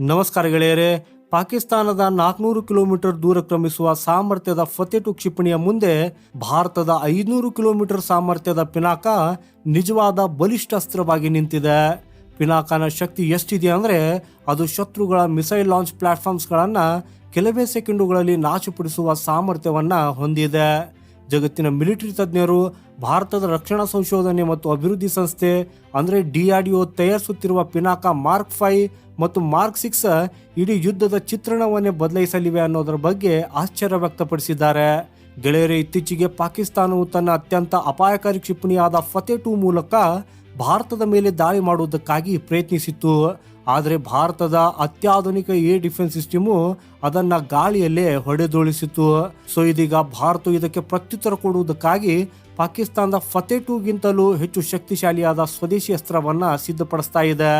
ನಮಸ್ಕಾರ ಗೆಳೆಯರೇ, ಪಾಕಿಸ್ತಾನದ ನಾಲ್ಕುನೂರು ಕಿಲೋಮೀಟರ್ ದೂರ ಕ್ರಮಿಸುವ ಸಾಮರ್ಥ್ಯದ ಫತೇಟು ಕ್ಷಿಪಣಿಯ ಮುಂದೆ ಭಾರತದ ಐನೂರು ಕಿಲೋಮೀಟರ್ ಸಾಮರ್ಥ್ಯದ ಪಿನಾಕ ನಿಜವಾದ ಬಲಿಷ್ಠ ಅಸ್ತ್ರವಾಗಿ ನಿಂತಿದೆ. ಪಿನಾಕನ ಶಕ್ತಿ ಎಷ್ಟಿದೆ ಅಂದರೆ, ಅದು ಶತ್ರುಗಳ ಮಿಸೈಲ್ ಲಾಂಚ್ ಪ್ಲಾಟ್ಫಾರ್ಮ್ಸ್ಗಳನ್ನು ಕೆಲವೇ ಸೆಕೆಂಡುಗಳಲ್ಲಿ ನಾಶಪಡಿಸುವ ಸಾಮರ್ಥ್ಯವನ್ನು ಹೊಂದಿದೆ. ಜಗತ್ತಿನ ಮಿಲಿಟರಿ ತಜ್ಞರು, ಭಾರತದ ರಕ್ಷಣಾ ಸಂಶೋಧನೆ ಮತ್ತು ಅಭಿವೃದ್ಧಿ ಸಂಸ್ಥೆ, ಅಂದರೆ ಡಿಆರ್ಡಿಒ ತಯಾರಿಸುತ್ತಿರುವ ಪಿನಾಕ ಮಾರ್ಕ್ ಫೈ ಮತ್ತು ಮಾರ್ಕ್ ಸಿಕ್ಸ್ ಇಡೀ ಯುದ್ಧದ ಚಿತ್ರಣವನ್ನೇ ಬದಲಾಯಿಸಲಿವೆ ಅನ್ನೋದರ ಬಗ್ಗೆ ಆಶ್ಚರ್ಯ ವ್ಯಕ್ತಪಡಿಸಿದ್ದಾರೆ. ಗೆಳೆಯರೇ, ಇತ್ತೀಚೆಗೆ ಪಾಕಿಸ್ತಾನವು ತನ್ನ ಅತ್ಯಂತ ಅಪಾಯಕಾರಿ ಕ್ಷಿಪಣಿಯಾದ ಫತೆ ಟೂ ಮೂಲಕ ಭಾರತದ ಮೇಲೆ ದಾಳಿ ಮಾಡುವುದಕ್ಕಾಗಿ ಪ್ರಯತ್ನಿಸಿತ್ತು. ಆದರೆ ಭಾರತದ ಅತ್ಯಾಧುನಿಕ ಏರ್ ಡಿಫೆನ್ಸ್ ಸಿಸ್ಟಮು ಅದನ್ನ ಗಾಳಿಯಲ್ಲೇ ಹೊಡೆದೋಳಿಸಿತು ಸೊ, ಇದೀಗ ಭಾರತ ಇದಕ್ಕೆ ಪ್ರತ್ಯುತ್ತರ ಕೊಡುವುದಕ್ಕಾಗಿ ಪಾಕಿಸ್ತಾನದ ಫತೆ ಟೂಗಿಂತಲೂ ಹೆಚ್ಚು ಶಕ್ತಿಶಾಲಿಯಾದ ಸ್ವದೇಶಿ ಅಸ್ತ್ರವನ್ನ ಸಿದ್ಧಪಡಿಸ್ತಾ ಇದೆ.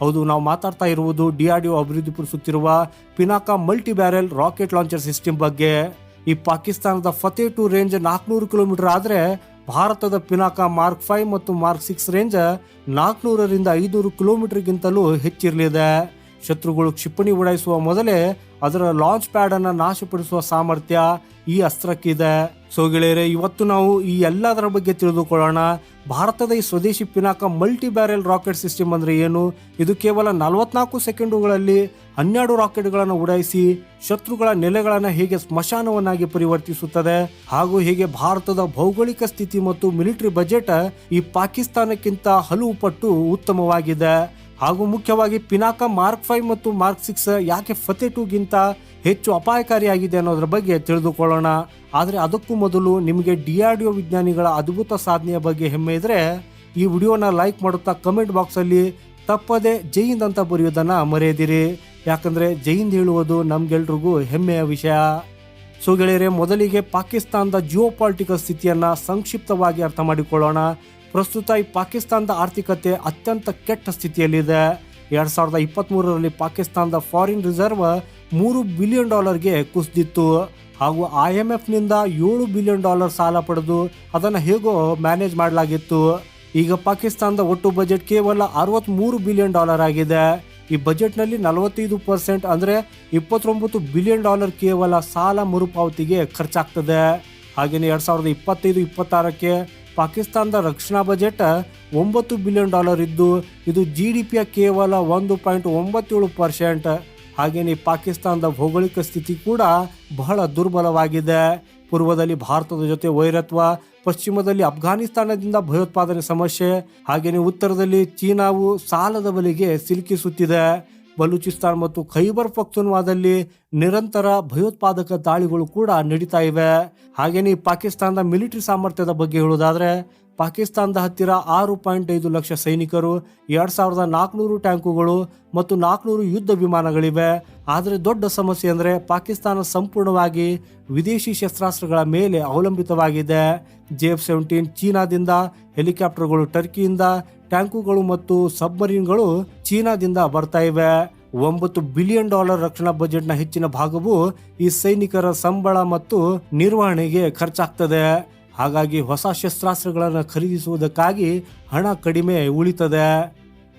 ಹೌದು, ನಾವು ಮಾತಾಡ್ತಾ ಇರುವುದು DRDO ಅಭಿವೃದ್ಧಿಪಡಿಸುತ್ತಿರುವ Pinaka multi barrel rocket launcher system ಬಗ್ಗೆ. ಈ ಪಾಕಿಸ್ತಾನದ ಫತೆ ಟು ರೇಂಜ್ ನಾಲ್ಕುನೂರು ಕಿಲೋಮೀಟರ್ ಆದರೆ ಭಾರತದ ಪಿನಾಕ ಮಾರ್ಕ್ ಫೈವ್ ಮತ್ತು ಮಾರ್ಕ್ ಸಿಕ್ಸ್ ರೇಂಜ್ ನಾಲ್ಕುನೂರರಿಂದ ಐನೂರು ಕಿಲೋಮೀಟರ್ಗಿಂತಲೂ ಹೆಚ್ಚಿರಲಿದೆ. ಶತ್ರುಗಳು ಕ್ಷಿಪಣಿ ಉಡಾಯಿಸುವ ಮೊದಲೇ ಅದರ ಲಾಂಚ್ ಪ್ಯಾಡ್ ಅನ್ನ ನಾಶಪಡಿಸುವ ಸಾಮರ್ಥ್ಯ ಈ ಅಸ್ತ್ರಕ್ಕಿದೆ. ಸೊ ಗೆಳೆಯರೆ, ಇವತ್ತು ನಾವು ಈ ಎಲ್ಲದರ ಬಗ್ಗೆ ತಿಳಿದುಕೊಳ್ಳೋಣ. ಭಾರತದ ಈ ಸ್ವದೇಶಿ Pinaka multi barrel rocket system ಅಂದ್ರೆ ಏನು? ಇದು ಕೇವಲ ನಲವತ್ನಾಲ್ಕು ಸೆಕೆಂಡುಗಳಲ್ಲಿ ಹನ್ನೆರಡು ರಾಕೆಟ್ಗಳನ್ನು ಉಡಾಯಿಸಿ ಶತ್ರುಗಳ ನೆಲೆಗಳನ್ನು ಹೇಗೆ ಸ್ಮಶಾನವನ್ನಾಗಿ ಪರಿವರ್ತಿಸುತ್ತದೆ? ಹಾಗೂ ಹೇಗೆ ಭಾರತದ ಭೌಗೋಳಿಕ ಸ್ಥಿತಿ ಮತ್ತು ಮಿಲಿಟರಿ ಬಜೆಟ್ ಈ ಪಾಕಿಸ್ತಾನಕ್ಕಿಂತ ಹಲವು ಪಟ್ಟು ಉತ್ತಮವಾಗಿದೆ? ಹಾಗೂ ಮುಖ್ಯವಾಗಿ ಪಿನಾಕ ಮಾರ್ಕ್ ಫೈವ್ ಮತ್ತು ಮಾರ್ಕ್ ಸಿಕ್ಸ್ ಯಾಕೆ ಫತೆ ಟೂಗಿಂತ ಹೆಚ್ಚು ಅಪಾಯಕಾರಿಯಾಗಿದೆ ಅನ್ನೋದ್ರ ಬಗ್ಗೆ ತಿಳಿದುಕೊಳ್ಳೋಣ. ಆದರೆ ಅದಕ್ಕೂ ಮೊದಲು ನಿಮಗೆ ಡಿ ವಿಜ್ಞಾನಿಗಳ ಅದ್ಭುತ ಸಾಧನೆಯ ಬಗ್ಗೆ ಹೆಮ್ಮೆ ಇದ್ರೆ ಈ ವಿಡಿಯೋನ ಲೈಕ್ ಮಾಡುತ್ತಾ ಕಮೆಂಟ್ ಬಾಕ್ಸಲ್ಲಿ ತಪ್ಪದೆ ಜೈಂದ್ ಅಂತ ಬರೆಯೋದನ್ನ ಮರೆಯದಿರಿ. ಯಾಕಂದ್ರೆ ಜೈಂದ್ ಹೇಳುವುದು ನಮ್ಗೆಲ್ರಿಗೂ ಹೆಮ್ಮೆಯ ವಿಷಯ. ಸೊ ಗೆಳೆಯರೆ, ಮೊದಲಿಗೆ ಪಾಕಿಸ್ತಾನದ ಜಿಯೋ ಸ್ಥಿತಿಯನ್ನ ಸಂಕ್ಷಿಪ್ತವಾಗಿ ಅರ್ಥ ಮಾಡಿಕೊಳ್ಳೋಣ. ಪ್ರಸ್ತುತ ಈ ಪಾಕಿಸ್ತಾನದ ಆರ್ಥಿಕತೆ ಅತ್ಯಂತ ಕೆಟ್ಟ ಸ್ಥಿತಿಯಲ್ಲಿದೆ. ಎರಡು ಸಾವಿರದ ಇಪ್ಪತ್ತ್ ಮೂರರಲ್ಲಿ ಪಾಕಿಸ್ತಾನದ ಫಾರಿನ್ ರಿಸರ್ವ್ ಮೂರು ಬಿಲಿಯನ್ ಡಾಲರ್ಗೆ ಕುಸಿದಿತ್ತು. ಹಾಗೂ ಐ ಎಂ ಎಫ್ನಿಂದ ಏಳು ಬಿಲಿಯನ್ ಡಾಲರ್ ಸಾಲ ಪಡೆದು ಅದನ್ನು ಹೇಗೋ ಮ್ಯಾನೇಜ್ ಮಾಡಲಾಗಿತ್ತು. ಈಗ ಪಾಕಿಸ್ತಾನದ ಒಟ್ಟು ಬಜೆಟ್ ಕೇವಲ ಅರವತ್ತ್ಮೂರು ಬಿಲಿಯನ್ ಡಾಲರ್ ಆಗಿದೆ. ಈ ಬಜೆಟ್ನಲ್ಲಿ ನಲವತ್ತೈದು ಪರ್ಸೆಂಟ್ ಅಂದರೆ ಇಪ್ಪತ್ತೊಂಬತ್ತು ಬಿಲಿಯನ್ ಡಾಲರ್ ಕೇವಲ ಸಾಲ ಮರುಪಾವತಿಗೆ ಖರ್ಚಾಗ್ತದೆ. ಹಾಗೆಯೇ ಎರಡು ಸಾವಿರದ ಇಪ್ಪತ್ತೈದು, ಇಪ್ಪತ್ತಾರಕ್ಕೆ ಪಾಕಿಸ್ತಾನದ ರಕ್ಷಣಾ ಬಜೆಟ್ ಒಂಬತ್ತು ಬಿಲಿಯನ್ ಡಾಲರ್ ಇದ್ದು, ಇದು ಜಿ ಡಿ ಪಿಯ ಕೇವಲ ಒಂದು ಪಾಯಿಂಟ್ ಒಂಬತ್ತೇಳು ಪರ್ಸೆಂಟ್. ಹಾಗೆಯೇ ಪಾಕಿಸ್ತಾನದ ಭೌಗೋಳಿಕ ಸ್ಥಿತಿ ಕೂಡ ಬಹಳ ದುರ್ಬಲವಾಗಿದೆ. ಪೂರ್ವದಲ್ಲಿ ಭಾರತದ ಜೊತೆ ವೈರತ್ವ, ಪಶ್ಚಿಮದಲ್ಲಿ ಅಫ್ಘಾನಿಸ್ತಾನದಿಂದ ಭಯೋತ್ಪಾದನೆ ಸಮಸ್ಯೆ ಹಾಗೆಯೇ ಉತ್ತರದಲ್ಲಿ ಚೀನಾವು ಸಾಲದ ಬಲಿಗೆ ಸಿಲುಕಿಸುತ್ತಿದೆ. ಬಲೂಚಿಸ್ತಾನ್ ಮತ್ತು ಖೈಬರ್ ಪಕ್ತುನ್ವಾದಲ್ಲಿ ನಿರಂತರ ಭಯೋತ್ಪಾದಕ ದಾಳಿಗಳು ಕೂಡ ನಡೀತಾ ಇವೆ. ಹಾಗೇನೇ ಪಾಕಿಸ್ತಾನದ ಮಿಲಿಟರಿ ಸಾಮರ್ಥ್ಯದ ಬಗ್ಗೆ ಹೇಳೋದಾದ್ರೆ ಪಾಕಿಸ್ತಾನದ ಹತ್ತಿರ ಆರು ಪಾಯಿಂಟ್ ಐದು ಲಕ್ಷ ಸೈನಿಕರು, ಎರಡ್ ಸಾವಿರದ ನಾಲ್ಕುನೂರು ಟ್ಯಾಂಕುಗಳು ಮತ್ತು ನಾಲ್ಕುನೂರು ಯುದ್ಧ ವಿಮಾನಗಳಿವೆ. ಆದರೆ ದೊಡ್ಡ ಸಮಸ್ಯೆ ಅಂದರೆ ಪಾಕಿಸ್ತಾನ ಸಂಪೂರ್ಣವಾಗಿ ವಿದೇಶಿ ಶಸ್ತ್ರಾಸ್ತ್ರಗಳ ಮೇಲೆ ಅವಲಂಬಿತವಾಗಿದೆ. ಜೆ ಎಫ್ ಸೆವೆಂಟೀನ್ ಚೀನಾದಿಂದ ಹೆಲಿಕಾಪ್ಟರ್ಗಳು ಟರ್ಕಿಯಿಂದ ಟ್ಯಾಂಕುಗಳು ಮತ್ತು ಸಬ್ಮರೀನ್ಗಳು ಚೀನಾದಿಂದ ಬರ್ತಾ ಇವೆ. ಒಂಬತ್ತು ಬಿಲಿಯನ್ ಡಾಲರ್ ರಕ್ಷಣಾ ಬಜೆಟ್ನ ಹೆಚ್ಚಿನ ಭಾಗವು ಈ ಸೈನಿಕರ ಸಂಬಳ ಮತ್ತು ನಿರ್ವಹಣೆಗೆ ಖರ್ಚಾಗ್ತದೆ. ಹಾಗಾಗಿ ಹೊಸ ಶಸ್ತ್ರಾಸ್ತ್ರಗಳನ್ನು ಖರೀದಿಸುವುದಕ್ಕಾಗಿ ಹಣ ಕಡಿಮೆ ಉಳಿತದೆ.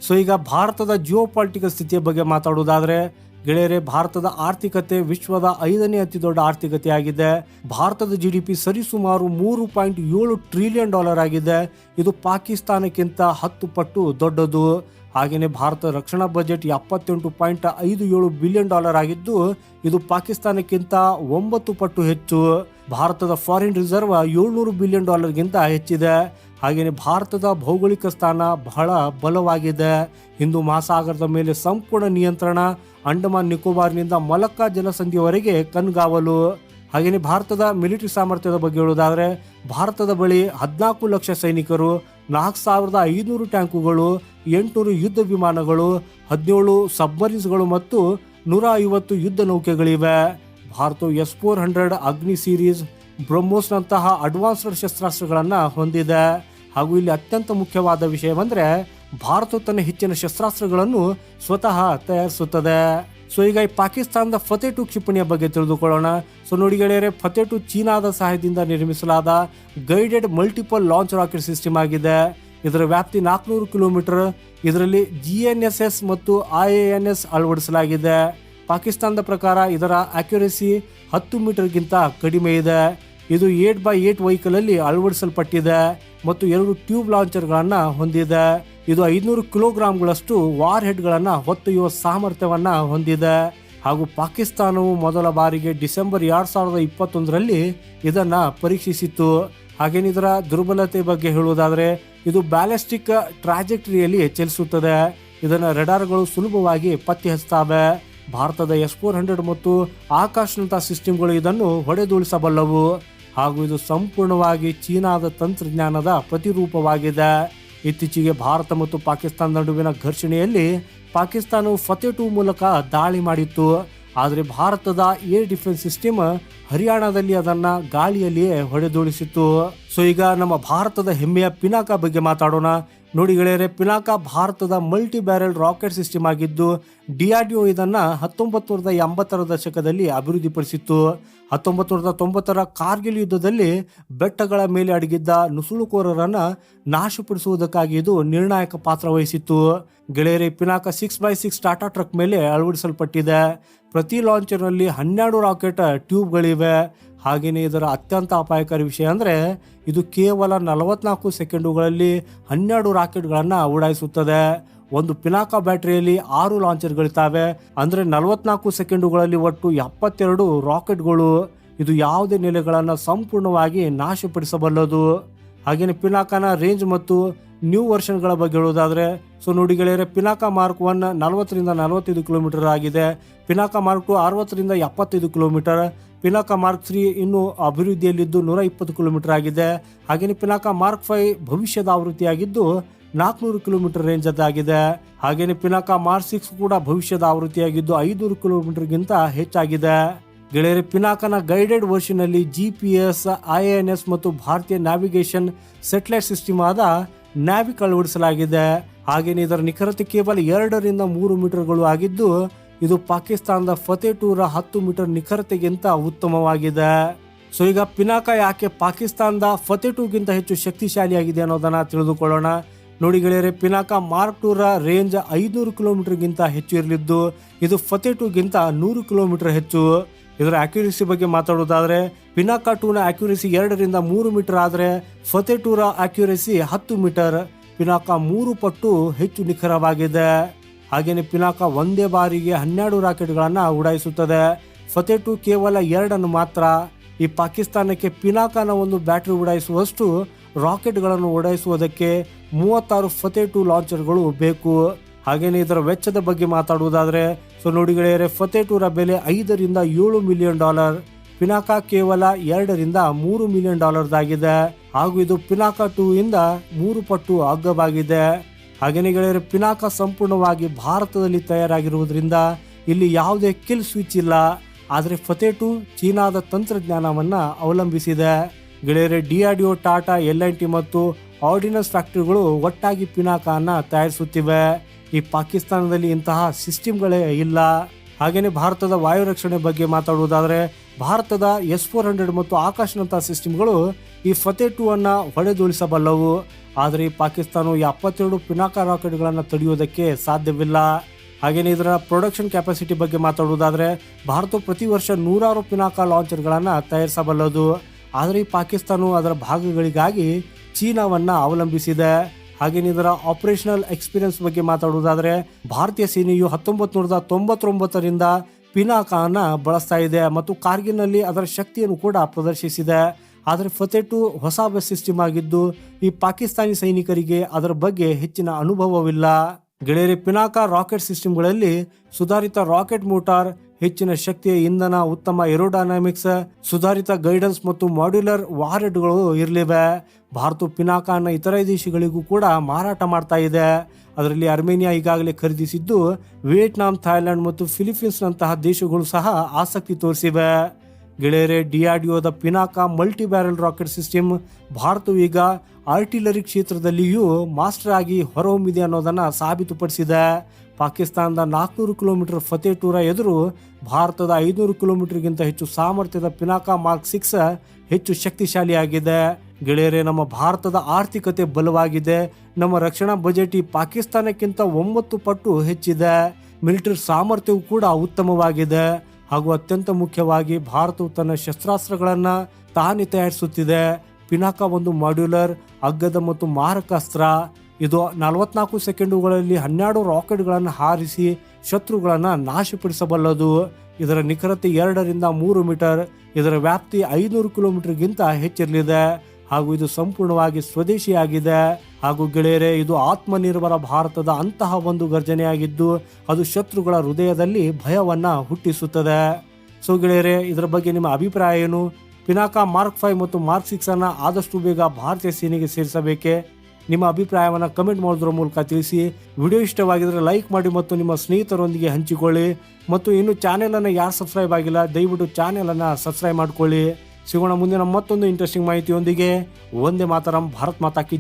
ಸೊ, ಈಗ ಭಾರತದ ಜಿಯೋ ಪಾಲಿಟಿಕಲ್ ಸ್ಥಿತಿಯ ಬಗ್ಗೆ ಮಾತಾಡುವುದಾದ್ರೆ ಗೆಳೆಯರೆ, ಭಾರತದ ಆರ್ಥಿಕತೆ ವಿಶ್ವದ ಐದನೇ ಅತಿ ದೊಡ್ಡ ಆರ್ಥಿಕತೆಯಾಗಿದೆ. ಭಾರತದ ಜಿ ಡಿ ಪಿ ಸರಿಸುಮಾರು ಮೂರು ಪಾಯಿಂಟ್ ಏಳು ಟ್ರಿಲಿಯನ್ ಡಾಲರ್ ಆಗಿದೆ. ಇದು ಪಾಕಿಸ್ತಾನಕ್ಕಿಂತ ಹತ್ತು ಪಟ್ಟು ದೊಡ್ಡದು. ಹಾಗೆಯೇ ಭಾರತ ರಕ್ಷಣಾ ಬಜೆಟ್ ಎಪ್ಪತ್ತೆಂಟು ಪಾಯಿಂಟ್ ಐದು ಏಳು ಬಿಲಿಯನ್ ಡಾಲರ್ ಆಗಿದ್ದು, ಇದು ಪಾಕಿಸ್ತಾನಕ್ಕಿಂತ ಒಂಬತ್ತು ಪಟ್ಟು ಹೆಚ್ಚು. ಭಾರತದ ಫಾರಿನ್ ರಿಸರ್ವ್ ಏಳ್ನೂರು ಬಿಲಿಯನ್ ಡಾಲರ್ಗಿಂತ ಹೆಚ್ಚಿದೆ. ಹಾಗೆಯೇ ಭಾರತದ ಭೌಗೋಳಿಕ ಸ್ಥಾನ ಬಹಳ ಬಲವಾಗಿದೆ. ಹಿಂದೂ ಮಹಾಸಾಗರದ ಮೇಲೆ ಸಂಪೂರ್ಣ ನಿಯಂತ್ರಣ ಅಂಡಮಾನ್ ನಿಕೋಬಾರ್ನಿಂದ ಮಲಕ್ಕಾ ಜಲಸಂಧಿಯವರೆಗೆ ಕಣ್ಗಾವಲು. ಹಾಗೆಯೇ ಭಾರತದ ಮಿಲಿಟರಿ ಸಾಮರ್ಥ್ಯದ ಬಗ್ಗೆ ಹೇಳುವುದಾದರೆ, ಭಾರತದ ಬಳಿ ಹದಿನಾಲ್ಕು ಲಕ್ಷ ಸೈನಿಕರು, ನಾಲ್ಕು ಸಾವಿರದ ಐನೂರು ಟ್ಯಾಂಕುಗಳು, ಎಂಟುನೂರು ಯುದ್ಧ ವಿಮಾನಗಳು, ಹದಿನೇಳು ಸಬ್ಮರೀನ್ಸ್ಗಳು ಮತ್ತು ನೂರ ಐವತ್ತು ಯುದ್ಧ ನೌಕೆಗಳಿವೆ. ಭಾರತವು S four hundred Agni series ಬ್ರಹ್ಮೋಸ್ನಂತಹ advanced ಶಸ್ತ್ರಾಸ್ತ್ರಗಳನ್ನು ಹೊಂದಿದೆ. ಹಾಗೂ ಇಲ್ಲಿ ಅತ್ಯಂತ ಮುಖ್ಯವಾದ ವಿಷಯವೆಂದರೆ ಭಾರತ ತನ್ನ ಹೆಚ್ಚಿನ ಶಸ್ತ್ರಾಸ್ತ್ರಗಳನ್ನು ಸ್ವತಃ ತಯಾರಿಸುತ್ತದೆ. ಸೊ ಈಗ ಈ ಪಾಕಿಸ್ತಾನದ ಫತೆ ಟು ಕ್ಷಿಪಣಿಯ ಬಗ್ಗೆ ತಿಳಿದುಕೊಳ್ಳೋಣ. ಸೊ, ನೋಡಿ ಗೆಳೆಯರೆ ಚೀನಾದ ಸಹಾಯದಿಂದ ನಿರ್ಮಿಸಲಾದ guided multiple launch rocket system ಆಗಿದೆ. ಇದರ ವ್ಯಾಪ್ತಿ ನಾಲ್ಕುನೂರು ಕಿಲೋಮೀಟರ್. ಇದರಲ್ಲಿ ಜಿ ಎನ್ ಎಸ್ ಎಸ್ ಮತ್ತು ಐ ಎನ್ ಎಸ್ ಅಳವಡಿಸಲಾಗಿದೆ. ಪಾಕಿಸ್ತಾನದ ಪ್ರಕಾರ ಇದರ ಅಕ್ಯುರಸಿ ಹತ್ತು ಮೀಟರ್ಗಿಂತ ಕಡಿಮೆ ಇದೆ. ಇದು ಏಟ್ ಬೈ ಏಟ್ ವೆಹಿಕಲ್ ಅಲ್ಲಿ ಅಳವಡಿಸಲ್ಪಟ್ಟಿದೆ ಮತ್ತು ಎರಡು ಟ್ಯೂಬ್ ಲಾಂಚರ್ಗಳನ್ನು ಹೊಂದಿದೆ. ಇದು ಐದುನೂರು ಕಿಲೋಗ್ರಾಂಗಳಷ್ಟು ವಾರ್ ಹೆಡ್ಗಳನ್ನು ಹೊತ್ತೊಯ್ಯುವ ಸಾಮರ್ಥ್ಯವನ್ನ ಹೊಂದಿದೆ. ಹಾಗೂ ಪಾಕಿಸ್ತಾನವು ಮೊದಲ ಬಾರಿಗೆ ಡಿಸೆಂಬರ್ ಎರಡ್ ಸಾವಿರದ ಇಪ್ಪತ್ತೊಂದರಲ್ಲಿ ಇದನ್ನ ಪರೀಕ್ಷಿಸಿತ್ತು. ಹಾಗೇನಿದರ ದುರ್ಬಲತೆ ಬಗ್ಗೆ ಹೇಳುವುದಾದರೆ, ಇದು ಬ್ಯಾಲಿಸ್ಟಿಕ್ ಟ್ರಾಜೆಕ್ಟರಿಯಲ್ಲಿ ಚಲಿಸುತ್ತದೆ. ಇದನ್ನು ರೆಡಾರ್ಗಳು ಸುಲಭವಾಗಿ ಪತ್ತೆ ಹಚ್ತಾವೆ ಭಾರತದ ಎಸ್ ಫೋರ್ ಹಂಡ್ರೆಡ್ ಮತ್ತು ಆಕಾಶನಂತಹ ಸಿಸ್ಟಮ್ಗಳು ಇದನ್ನು ಹೊಡೆದುಳಿಸಬಲ್ಲವು ಹಾಗೂ ಇದು ಸಂಪೂರ್ಣವಾಗಿ ಚೀನಾದ ತಂತ್ರಜ್ಞಾನದ ಪ್ರತಿರೂಪವಾಗಿದೆ. ಇತ್ತೀಚೆಗೆ ಭಾರತ ಮತ್ತು ಪಾಕಿಸ್ತಾನ ನಡುವಿನ ಘರ್ಷಣೆಯಲ್ಲಿ ಪಾಕಿಸ್ತಾನವು ಫತೆ ಟೂ ಮೂಲಕ ದಾಳಿ ಮಾಡಿತ್ತು. ಆದರೆ ಭಾರತದ ಏರ್ ಡಿಫೆನ್ಸ್ ಸಿಸ್ಟಮ್ ಹರಿಯಾಣದಲ್ಲಿ ಅದನ್ನ ಗಾಳಿಯಲ್ಲಿಯೇ ಹೊಡೆದುಳಿಸಿತ್ತು ಸೊ ಈಗ ನಮ್ಮ ಭಾರತದ ಹೆಮ್ಮೆಯ ಪಿನಾಕ ಬಗ್ಗೆ ಮಾತಾಡೋಣ. ನೋಡಿ ಗೆಳೆಯರೆ, ಪಿನಾಕಾ ಭಾರತದ ಮಲ್ಟಿ ಬ್ಯಾರೆಲ್ ರಾಕೆಟ್ ಸಿಸ್ಟಮ್ ಆಗಿದ್ದು, ಡಿಆರ್ಡಿಒ ಇದನ್ನ ಹತ್ತೊಂಬತ್ತು ನೂರದ ಎಂಬತ್ತರ ದಶಕದಲ್ಲಿ ಅಭಿವೃದ್ಧಿಪಡಿಸಿತ್ತು. ಹತ್ತೊಂಬತ್ತು ನೂರದ ತೊಂಬತ್ತರ ಕಾರ್ಗಿಲ್ ಯುದ್ಧದಲ್ಲಿ ಬೆಟ್ಟಗಳ ಮೇಲೆ ಅಡಗಿದ್ದ ನುಸುಳುಕೋರರನ್ನ ನಾಶಪಡಿಸುವುದಕ್ಕಾಗಿ ಇದು ನಿರ್ಣಾಯಕ ಪಾತ್ರ ವಹಿಸಿತ್ತು. ಗೆಳೆಯರೆ, Pinaka six by six Tata truck ಮೇಲೆ ಅಳವಡಿಸಲ್ಪಟ್ಟಿದೆ. ಪ್ರತಿ ಲಾಂಚರ್ನಲ್ಲಿ ಹನ್ನೆರಡು ರಾಕೆಟ್ ಟ್ಯೂಬ್ಗಳಿವೆ ಹಾಗೆಯೇ ಇದರ ಅತ್ಯಂತ ಅಪಾಯಕಾರಿ ವಿಷಯ ಅಂದರೆ ಇದು ಕೇವಲ ನಲವತ್ನಾಲ್ಕು ಸೆಕೆಂಡುಗಳಲ್ಲಿ ಹನ್ನೆರಡು ರಾಕೆಟ್ಗಳನ್ನು ಉಡಾಯಿಸುತ್ತದೆ ಒಂದು ಪಿನಾಕ ಬ್ಯಾಟರಿಯಲ್ಲಿ ಆರು ಲಾಂಚರ್ಗಳಿದ್ದಾವೆ. ಅಂದರೆ ನಲವತ್ನಾಲ್ಕು ಸೆಕೆಂಡುಗಳಲ್ಲಿ ಒಟ್ಟು ಎಪ್ಪತ್ತೆರಡು ರಾಕೆಟ್ಗಳು. ಇದು ಯಾವುದೇ ನೆಲೆಗಳನ್ನು ಸಂಪೂರ್ಣವಾಗಿ ನಾಶಪಡಿಸಬಲ್ಲದು. ಹಾಗೆಯೇ ಪಿನಾಕನ ರೇಂಜ್ ಮತ್ತು ನ್ಯೂ ವರ್ಷನ್ಗಳ ಬಗ್ಗೆ ಹೇಳುವುದಾದರೆ ಸೊ ನೋಡಿ ಗೆಳೆಯರೆ, ಪಿನಾಕ ಮಾರ್ಕ್ ಒನ್ ನಲವತ್ತರಿಂದ ನಲವತ್ತೈದು ಕಿಲೋಮೀಟರ್ ಆಗಿದೆ. ಪಿನಾಕ ಮಾರ್ಕ್ ಟು ಅರವತ್ತರಿಂದ ಎಪ್ಪತ್ತೈದು ಕಿಲೋಮೀಟರ್. ಪಿನಾಕ ಮಾರ್ಕ್ ತ್ರೀ ಇನ್ನೂ ಅಭಿವೃದ್ಧಿಯಲ್ಲಿದ್ದು ನೂರ ಇಪ್ಪತ್ತು ಕಿಲೋಮೀಟರ್ ಆಗಿದೆ. ಹಾಗೆಯೇ ಪಿನಾಕ ಮಾರ್ಕ್ ಫೈವ್ ಭವಿಷ್ಯದ ಆವೃತ್ತಿಯಾಗಿದ್ದು ನಾಲ್ಕುನೂರು ಕಿಲೋಮೀಟರ್ ರೇಂಜ್ ಅದಾಗಿದೆ ಹಾಗೆಯೇ ಪಿನಾಕ ಮಾರ್ಕ್ ಸಿಕ್ಸ್ ಕೂಡ ಭವಿಷ್ಯದ ಆವೃತ್ತಿಯಾಗಿದ್ದು ಐನೂರು ಕಿಲೋಮೀಟರ್ಗಿಂತ ಹೆಚ್ಚಾಗಿದೆ. ಗೆಳೆಯರೆ ಪಿನಾಕನ ಗೈಡೆಡ್ ವರ್ಷನ್ ಅಲ್ಲಿ G P S I N S ಮತ್ತು ಭಾರತೀಯ ನ್ಯಾವಿಗೇಷನ್ ಸೆಟಲೈಟ್ ಸಿಸ್ಟಮ್ ಆದ ನ್ಯಾವಿಕ್ ಅಳವಡಿಸಲಾಗಿದೆ. ಹಾಗೆಯೇ ಇದರ ನಿಖರತೆ ಕೇವಲ ಎರಡರಿಂದ ಮೂರು ಮೀಟರ್ಗಳು ಆಗಿದ್ದು ಇದು ಪಾಕಿಸ್ತಾನದ ಫತೇ ಟೂರ ಹತ್ತು ಮೀಟರ್ ನಿಖರತೆಗಿಂತ ಉತ್ತಮವಾಗಿದೆ. ಸೊ ಈಗ ಪಿನಾಕ ಯಾಕೆ ಪಾಕಿಸ್ತಾನದ ಫತೆ ಟೂಗಿಂತ ಹೆಚ್ಚು ಶಕ್ತಿಶಾಲಿಯಾಗಿದೆ ಅನ್ನೋದನ್ನ ತಿಳಿದುಕೊಳ್ಳೋಣ. ನೋಡಿ ಗೆಳೆಯರೆ, ಪಿನಾಕ ಮಾರ್ಕ್ ಟೂರ ರೇಂಜ್ ಐನೂರು ಕಿಲೋಮೀಟರ್ಗಿಂತ ಹೆಚ್ಚು ಇರಲಿದ್ದು, ಇದು ಫತೆ ಟೂಗಿಂತ ನೂರು ಕಿಲೋಮೀಟರ್ ಹೆಚ್ಚು. ಇದರ ಅಕ್ಯುರಸಿ ಬಗ್ಗೆ ಮಾತಾಡೋದಾದರೆ, ಪಿನಾಕ ಟೂನ ಅಕ್ಯುರಸಿ ಎರಡರಿಂದ ಮೂರು ಮೀಟರ್ ಆದರೆ ಫತೆ ಟೂರ ಅಕ್ಯುರಸಿ ಹತ್ತು ಮೀಟರ್. ಪಿನಾಕ ಮೂರು ಪಟ್ಟು ಹೆಚ್ಚು ನಿಖರವಾಗಿದೆ. ಹಾಗೆಯೇ ಪಿನಾಕ ಒಂದೇ ಬಾರಿಗೆ ಹನ್ನೆರಡು ರಾಕೆಟ್ಗಳನ್ನು ಉಡಾಯಿಸುತ್ತದೆ. ಫತೆ ಟು ಕೇವಲ ಎರಡನ್ನು ಮಾತ್ರ. ಈ ಪಾಕಿಸ್ತಾನಕ್ಕೆ ಪಿನಾಕನ ಒಂದು ಬ್ಯಾಟರಿ ಉಡಾಯಿಸುವಷ್ಟು ರಾಕೆಟ್ಗಳನ್ನು ಉಡಾಯಿಸುವುದಕ್ಕೆ ಮೂವತ್ತಾರು ಫತೆ ಟು ಲಾಂಚರ್ಗಳು ಬೇಕು. ಹಾಗೆಯೇ ಇದರ ವೆಚ್ಚದ ಬಗ್ಗೆ ಮಾತಾಡುವುದಾದರೆ, ಸೊ ನೋಡಿ ಗೆಳೆಯರೆ ಫತೆ ಟೂರ ಬೆಲೆ ಐದರಿಂದ ಏಳು ಮಿಲಿಯನ್ ಡಾಲರ್. ಪಿನಾಕ ಕೇವಲ ಎರಡರಿಂದ ಮೂರು ಮಿಲಿಯನ್ ಡಾಲರ್ದಾಗಿದೆ. ಹಾಗೂ ಇದು ಪಿನಾಕ ಟೂ ಇಂದ ಮೂರು ಪಟ್ಟು ಅಗ್ಗವಾಗಿದೆ. ಹಾಗೆಯೇ ಗೆಳೆಯರೆ, ಪಿನಾಕ ಸಂಪೂರ್ಣವಾಗಿ ಭಾರತದಲ್ಲಿ ತಯಾರಾಗಿರುವುದರಿಂದ ಇಲ್ಲಿ ಯಾವುದೇ ಕಿಲ್ ಸ್ವಿಚ್ ಇಲ್ಲ. ಆದರೆ ಫತೇಟು ಚೀನಾದ ತಂತ್ರಜ್ಞಾನವನ್ನು ಅವಲಂಬಿಸಿದೆ. ಗೆಳೆಯರೆ ಒ ಟಾಟಾ, ಎಲ್ ಟಿ ಮತ್ತು ಆರ್ಡಿನನ್ಸ್ ಫ್ಯಾಕ್ಟರಿಗಳು ಒಟ್ಟಾಗಿ ಪಿನಾಕನ್ನ ತಯಾರಿಸುತ್ತಿವೆ. ಈ ಪಾಕಿಸ್ತಾನದಲ್ಲಿ ಇಂತಹ ಸಿಸ್ಟಮ್ಗಳೇ ಇಲ್ಲ. ಹಾಗೆಯೇ ಭಾರತದ ವಾಯು ರಕ್ಷಣೆ ಬಗ್ಗೆ ಮಾತಾಡುವುದಾದರೆ ಭಾರತದ ಎಸ್ ಫೋರ್ ಹಂಡ್ರೆಡ್ ಮತ್ತು ಆಕಾಶ್ನಂತಹ ಸಿಸ್ಟಮ್ಗಳು ಈ ಫತೆ ಟೂ ಅನ್ನು ಹೊಡೆದುಳಿಸಬಲ್ಲವು ಆದರೆ ಈ ಪಾಕಿಸ್ತಾನವು ಎಪ್ಪತ್ತೆರಡು ಪಿನಾಕ ರಾಕೆಟ್ಗಳನ್ನು ತಡೆಯುವುದಕ್ಕೆ ಸಾಧ್ಯವಿಲ್ಲ. ಹಾಗೆಯೇ ಇದರ ಪ್ರೊಡಕ್ಷನ್ ಕೆಪಾಸಿಟಿ ಬಗ್ಗೆ ಮಾತಾಡುವುದಾದರೆ ಭಾರತವು ಪ್ರತಿ ವರ್ಷ ನೂರಾರು ಪಿನಾಕ ಲಾಂಚರ್ಗಳನ್ನು ತಯಾರಿಸಬಲ್ಲದು. ಆದರೆ ಈ ಪಾಕಿಸ್ತಾನವು ಅದರ ಭಾಗಗಳಿಗಾಗಿ ಚೀನಾವನ್ನ ಅವಲಂಬಿಸಿದೆ. ಹಾಗೆಯೇ ಇದರ ಆಪರೇಷನಲ್ ಎಕ್ಸ್ಪೀರಿಯನ್ಸ್ ಬಗ್ಗೆ ಮಾತಾಡುವುದಾದರೆ, ಭಾರತೀಯ ಸೇನೆಯು ಹತ್ತೊಂಬತ್ತು ನೂರದ ತೊಂಬತ್ತೊಂಬತ್ತರಿಂದ ಪಿನಾಕನ ಬಳಸ್ತಾ ಇದೆ ಮತ್ತು ಕಾರ್ಗಿನಲ್ಲಿ ಅದರ ಶಕ್ತಿಯನ್ನು ಕೂಡ ಪ್ರದರ್ಶಿಸಿದೆ. ಆದರೆ ಫತೆ ಟು ಹೊಸ ಬಸ್ ಸಿಸ್ಟಮ್ ಆಗಿದ್ದು ಈ ಪಾಕಿಸ್ತಾನಿ ಸೈನಿಕರಿಗೆ ಅದರ ಬಗ್ಗೆ ಹೆಚ್ಚಿನ ಅನುಭವವಿಲ್ಲ. ಗೆಳೆಯರಿ, ಪಿನಾಕ ರಾಕೆಟ್ ಸಿಸ್ಟಮ್ಗಳಲ್ಲಿ ಸುಧಾರಿತ ರಾಕೆಟ್ ಮೋಟಾರ್, ಹೆಚ್ಚಿನ ಶಕ್ತಿಯ ಇಂಧನ, ಉತ್ತಮ ಏರೋಡೈನಾಮಿಕ್ಸ್, ಸುಧಾರಿತ ಗೈಡೆನ್ಸ್ ಮತ್ತು ಮಾಡ್ಯುಲರ್ ವಾರೆಟ್ಗಳು ಇರಲಿವೆ. ಭಾರತ ಪಿನಾಕನ ಇತರ ದೇಶಗಳಿಗೂ ಕೂಡ ಮಾರಾಟ ಮಾಡ್ತಾ ಇದೆ. ಅದರಲ್ಲಿ ಅರ್ಮೇನಿಯಾ ಈಗಾಗಲೇ ಖರೀದಿಸಿದ್ದು ವಿಯೆಟ್ನಾಂ, ಥಾಯ್ಲೆಂಡ್ ಮತ್ತು ಫಿಲಿಪೀನ್ಸ್ನಂತಹ ದೇಶಗಳು ಸಹ ಆಸಕ್ತಿ ತೋರಿಸಿವೆ. ಗೆಳೆಯರೆ, ಡಿಆರ್ಡಿಒದ Pinaka multi barrel rocket system ಭಾರತವು ಈಗ ಆರ್ಟಿಲರಿ ಕ್ಷೇತ್ರದಲ್ಲಿಯೂ ಮಾಸ್ಟರ್ ಆಗಿ ಹೊರಹೊಮ್ಮಿದೆ ಅನ್ನೋದನ್ನ ಸಾಬೀತುಪಡಿಸಿದೆ ಪಾಕಿಸ್ತಾನದ ನಾಲ್ಕುನೂರು ಕಿಲೋಮೀಟರ್ ಫತೇ ಟೂರ ಎದುರು ಭಾರತದ ಐನೂರು ಕಿಲೋಮೀಟರ್ಗಿಂತ ಹೆಚ್ಚು ಸಾಮರ್ಥ್ಯದ ಪಿನಾಕಾ ಮಾರ್ಕ್ ಸಿಕ್ಸ್ ಹೆಚ್ಚು ಶಕ್ತಿಶಾಲಿಯಾಗಿದೆ. ಗೆಳೆಯರೆ, ನಮ್ಮ ಭಾರತದ ಆರ್ಥಿಕತೆ ಬಲವಾಗಿದೆ. ನಮ್ಮ ರಕ್ಷಣಾ ಬಜೆಟ್ ಈ ಪಾಕಿಸ್ತಾನಕ್ಕಿಂತ ಒಂಬತ್ತು ಪಟ್ಟು ಹೆಚ್ಚಿದೆ. ಮಿಲಿಟರಿ ಸಾಮರ್ಥ್ಯವು ಕೂಡ ಉತ್ತಮವಾಗಿದೆ. ಹಾಗೂ ಅತ್ಯಂತ ಮುಖ್ಯವಾಗಿ ಭಾರತವು ತನ್ನ ಶಸ್ತ್ರಾಸ್ತ್ರಗಳನ್ನು ತಾನೇ ತಯಾರಿಸುತ್ತಿದೆ. ಪಿನಾಕ ಒಂದು ಮಾಡ್ಯುಲರ್, ಅಗ್ಗದ ಮತ್ತು ಮಾರಕಾಸ್ತ್ರ ಇದು ನಲವತ್ನಾಲ್ಕು ಸೆಕೆಂಡುಗಳಲ್ಲಿ ಹನ್ನೆರಡು ರಾಕೆಟ್ಗಳನ್ನು ಹಾರಿಸಿ ಶತ್ರುಗಳನ್ನು ನಾಶಪಡಿಸಬಲ್ಲದು. ಇದರ ನಿಖರತೆ ಎರಡರಿಂದ ಮೂರು ಮೀಟರ್, ಇದರ ವ್ಯಾಪ್ತಿ ಐನೂರು ಕಿಲೋಮೀಟರ್ಗಿಂತ ಹೆಚ್ಚಿರಲಿದೆ. ಹಾಗೂ ಇದು ಸಂಪೂರ್ಣವಾಗಿ ಸ್ವದೇಶಿಯಾಗಿದೆ. ಹಾಗೂ ಗೆಳೆಯರೆ, ಇದು ಆತ್ಮನಿರ್ಭರ ಭಾರತದ ಅಂತಹ ಒಂದು ಗರ್ಜನೆಯಾಗಿದ್ದು ಅದು ಶತ್ರುಗಳ ಹೃದಯದಲ್ಲಿ ಭಯವನ್ನು ಹುಟ್ಟಿಸುತ್ತದೆ. ಸೊ ಗೆಳೆಯರೆ, ಇದರ ಬಗ್ಗೆ ನಿಮ್ಮ ಅಭಿಪ್ರಾಯ ಏನು? ಪಿನಾಕ ಮಾರ್ಕ್ ಫೈವ್ ಮತ್ತು ಮಾರ್ಕ್ ಸಿಕ್ಸ್ ಅನ್ನು ಆದಷ್ಟು ಬೇಗ ಭಾರತೀಯ ಸೇನೆಗೆ ಸೇರಿಸಬೇಕೆ? ನಿಮ್ಮ ಅಭಿಪ್ರಾಯವನ್ನು ಕಮೆಂಟ್ ಮಾಡೋದ್ರ ಮೂಲಕ ತಿಳಿಸಿ. ವಿಡಿಯೋ ಇಷ್ಟವಾಗಿದ್ರೆ ಲೈಕ್ ಮಾಡಿ ಮತ್ತು ನಿಮ್ಮ ಸ್ನೇಹಿತರೊಂದಿಗೆ ಹಂಚಿಕೊಳ್ಳಿ. ಮತ್ತು ಇನ್ನು ಚಾನೆಲ್ ಅನ್ನು ಯಾರು ಸಬ್ಸ್ಕ್ರೈಬ್ ಆಗಿಲ್ಲ, ದಯವಿಟ್ಟು ಚಾನೆಲ್ ಅನ್ನ ಸಬ್ಸ್ಕ್ರೈಬ್ ಮಾಡಿಕೊಳ್ಳಿ. ಸಿಗೋಣ ಮುಂದಿನ ಮತ್ತೊಂದು ಇಂಟ್ರೆಸ್ಟಿಂಗ್ ಮಾಹಿತಿಯೊಂದಿಗೆ. ಒಂದೇ ಮಾತರಂ, ಭಾರತ್ ಮಾತಾ ಕಿ